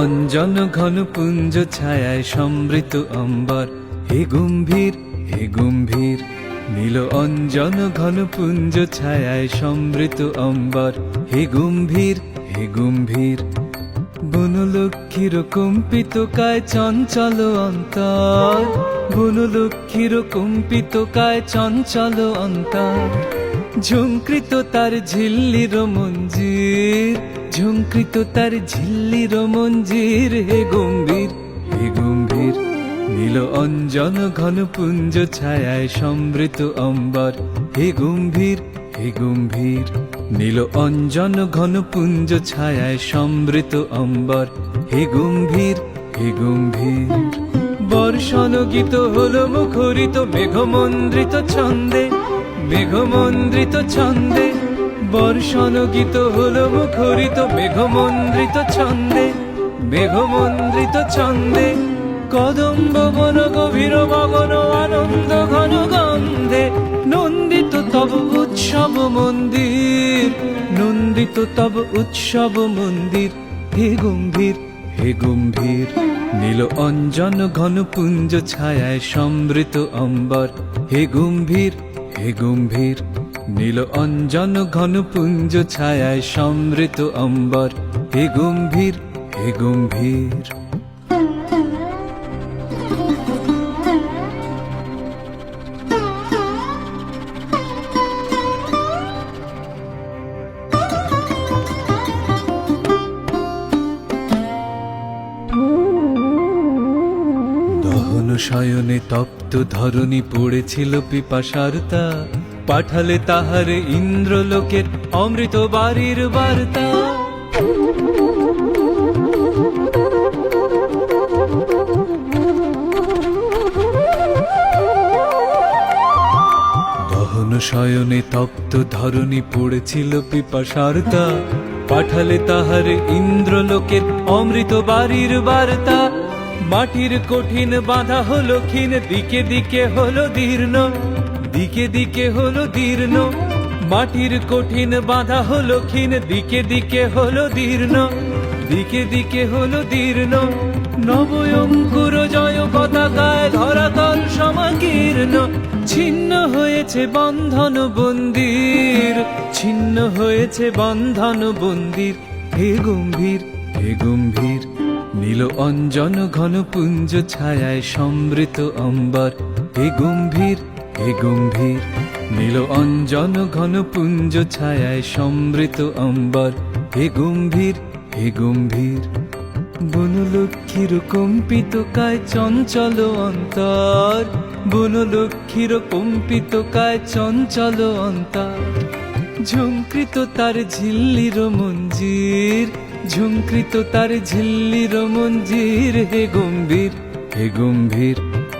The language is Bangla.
অঞ্জন ঘন পুঞ্জ ছায়ায় সমৃত অম্বর। হে গম্ভীর হে গম্ভীর, নীল অঞ্জন ঘন পুঞ্জ ছায়ায় সমৃত অম্বর। হে গম্ভীর হে গম্ভীর, বনলক্ষ্মীর কম্পিত কায় চঞ্চল অন্তর। বনলক্ষ্মীর কম্পিত কায় চঞ্চল অন্তর। ঝুঙ্কৃত তার ঝিল্লির মঞ্জির। ঝুঙ্কৃত তার ঝিল্লির মঞ্জির হে গম্ভীর হে গম্ভীর। নীল অঞ্জন ঘন পুঞ্জ ছায়ায় সমৃত অম্বর। হে গম্ভীর হে গম্ভীর। নীল অঞ্জন ঘন পুঞ্জ ছায়ায় সমৃত অম্বর। হে গম্ভীর হে গম্ভীর। বর্ষণ গীত হলো মুখরিত, মেঘমন্দ্রিত ছন্দে মেঘমন্দ্রিত ছন্দে। বর্ষণ গীত হলো মুখরিত মেঘমন্দ্রিত ছন্দে মেঘমন্দ্রিত ছন্দে, কদম্ব বন গভীর মগন আনন্দ ঘন গন্ধে, নন্দিত তব উৎসব মন্দির, নন্দিত তব উৎসব মন্দির, হে গম্ভীর হে গম্ভীর, নীল অঞ্জন ঘন পুঞ্জ ছায়ায় সমৃত অম্বর, হে গম্ভীর হে গম্ভীর। নীল অঞ্জন ঘন পুঞ্জ ছায়ায় সমৃত অম্বর। হে গম্ভীর হে গম্ভীর। দহন শয়নে তপ্ত ধরণী পড়েছিল পিপাসারতা পাঠালে তাহার ইন্দ্রলোকের অমৃত বাড়ির বার্তা। দহন শয়নে তপ্ত ধরণী পড়েছিল পিপাসারতা পাঠালে তাহার ইন্দ্রলোকের অমৃত বাড়ির বার্তা। মাটির কঠিন বাঁধা হলো ক্ষীণ, দিকে দিকে হলো দীর্ণ। দিকে দিকে হলো দীর্ণ। মাটির কঠিন বাঁধা হলো ক্ষীণ। দিকে দিকে হলো দীর্ণ। দিকে দিকে হলো দীর্ণ। নবয়ঙ্কুর জয় পতাকায় ধরাতল সমাকীর্ণ। ছিন্ন হয়েছে বন্ধন বন্দির। ছিন্ন হয়েছে বন্ধন বন্দির। হে গম্ভীর হে গম্ভীর। নীল অঞ্জন ঘন পুঞ্জ ছায়ায় সমৃত অম্বর। হে গম্ভীর হে গম্ভীর, নীল অঞ্জন ঘন পুঞ্জ ছায়ায় সমৃত অম্বর। হে গম্ভীর হে গম্ভীর বনলক্ষ্মীর কম্পিত কায় চঞ্চল অন্তর। বনলক্ষ্মীর কম্পিত কায় চঞ্চল অন্তর। ঝুঙ্কৃত তার ঝিল্লির মঞ্জির ঝুঙ্কৃত তার ঝিল্লির মঞ্জির। হে গম্ভীর হে গম্ভীর